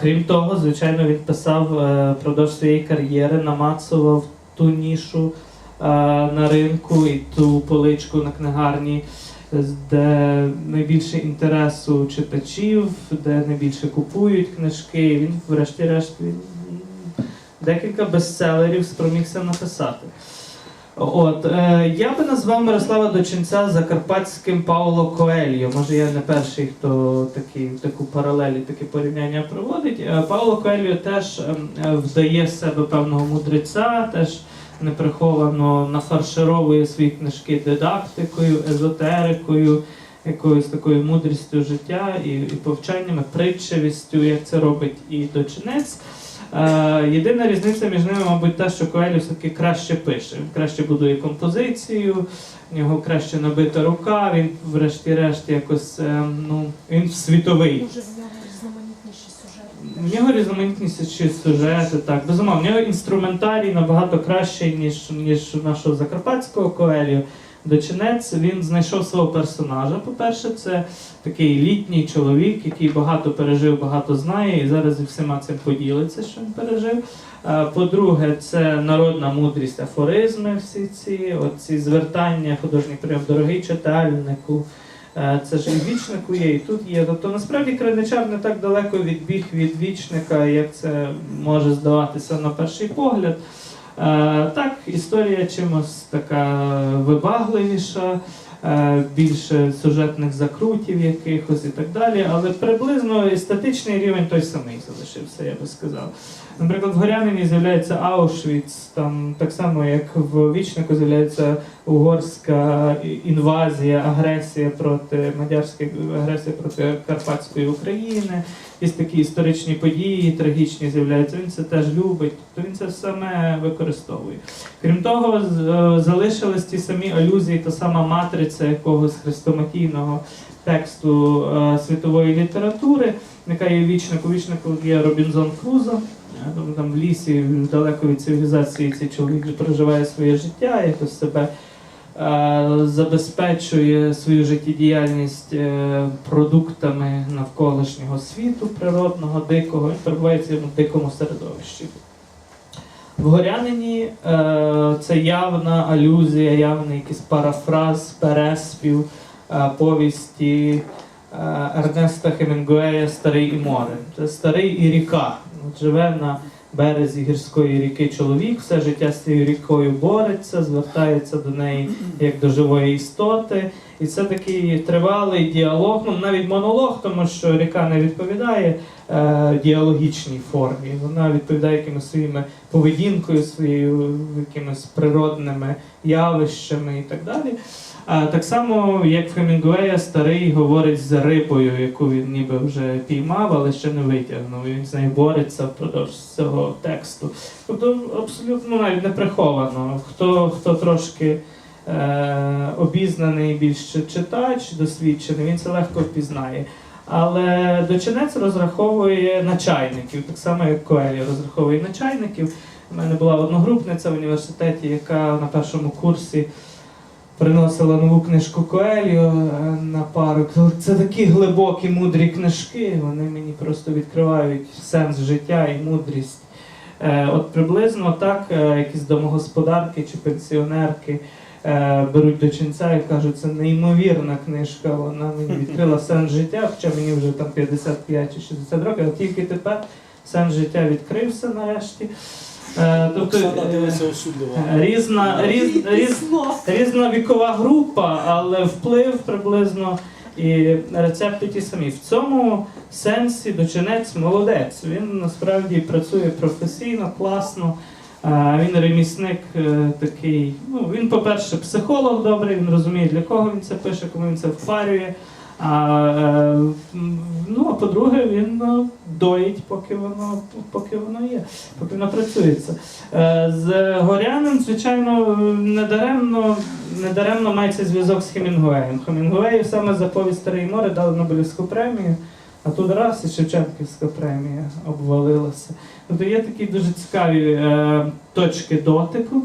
Крім того, звичайно, він писав е, впродовж своєї кар'єри, намацував ту нішу е, на ринку і ту поличку на книгарні, де найбільше інтересу читачів, де найбільше купують книжки. Він, врешті-решт, він декілька бестселерів спромігся написати. От е, я би назвав Мирослава Дочинця закарпатським Пауло Коельо. Може, я не перший, хто такі, таку паралелі, таке порівняння проводить. Е, Пауло Коельо теж ем, е, вдає з себе певного мудреця, теж неприховано нафаршировує свої книжки дидактикою, езотерикою, якоюсь такою мудрістю життя і, і повчаннями, притчевістю, як це робить і Дочинець. Е, єдина різниця між ними, мабуть, те, що Коелю все-таки краще пише. Краще будує композицію, в нього краще набита рука, він, врешті-решт, якось е, ну, він світовий. В нього різноманітніші сюжети. Так. Безумовно, в нього інструментарій набагато кращий, ніж, ніж у нашого закарпатського Коелю. Дочинець він знайшов свого персонажа. По-перше, це такий літній чоловік, який багато пережив, багато знає, і зараз зі всіма цим поділиться, що він пережив. Е, По-друге, це народна мудрість, афоризми, всі ці, оці звертання, художній прийом, дорогий читальнику. Е, Це ж і вічнику є, і тут є. Тобто насправді криничар не так далеко відбіг від вічника, як це може здаватися на перший погляд. Е, Так, історія чимось така вибагливіша, більше сюжетних закрутів якихось і так далі, але приблизно естетичний рівень той самий залишився, я би сказав. Наприклад, в Горянині з'являється Аушвіц, там так само, як в Вічнику з'являється угорська інвазія, агресія проти мадярської агресія проти Карпатської України. Якісь такі історичні події, трагічні з'являються. Він це теж любить, тобто він це саме використовує. Крім того, е, залишились ті самі алюзії, та сама матриця якогось хрестоматійного тексту е, світової літератури, яка є вічнику. Вічнику є Робінзон Крузо. Там, там в лісі, далеко від цивілізації, цей чоловік проживає своє життя, якось себе е, забезпечує свою життєдіяльність е, продуктами навколишнього світу, природного, дикого, він перебуває в дикому середовищі. В Горянині е, це явна алюзія, явний якийсь парафраз, переспів е, повісті е, Ернеста Хемінгуея Старий і море. Це старий і ріка. Живе на березі гірської ріки чоловік, все життя з цією рікою бореться, звертається до неї як до живої істоти. І це такий тривалий діалог, ну навіть монолог, тому що ріка не відповідає діалогічній формі. Вона відповідає якимось своїми поведінкою, своєю якимись природними явищами і так далі. А так само, як Хемінгуея, старий говорить з рибою, яку він ніби вже піймав, але ще не витягнув. Він з нею бореться впродовж цього тексту. Тобто абсолютно навіть не приховано. Хто, хто трошки е, обізнаний більш читач, досвідчений, він це легко впізнає. Але дочинець розраховує на чайників, так само як Коелі розраховує на чайників. У мене була одногрупниця в університеті, яка на першому курсі приносила нову книжку Коеліо е, на пару. Це такі глибокі, мудрі книжки. Вони мені просто відкривають сенс життя і мудрість. Е, От приблизно так е, якісь домогосподарки чи пенсіонерки беруть до ченця і кажуть, це неймовірна книжка, вона мені відкрила сенс життя, хоча мені вже там 55 чи 60 років, а тільки тепер сенс життя відкрився нарешті. Е, Тобто е, різна, різ, різ, різна вікова група, але вплив приблизно і рецепти ті самі. В цьому сенсі дочинець молодець. Він насправді працює професійно, класно. Він ремісник е, такий. Ну, він, по-перше, психолог добрий, він розуміє, для кого він це пише, кому він це впарює. А, е, ну, а по-друге, він е, доїть, поки воно, поки воно є, поки воно працюється. Е, З Горяним, звичайно, недаремно, недаремно мається зв'язок з Хемінгуеєм. Хемінгуею саме за повість Старе море дали Нобелівську премію, а тут раз і Шевченківська премія обвалилася. Тобто є такі дуже цікаві е, точки дотику.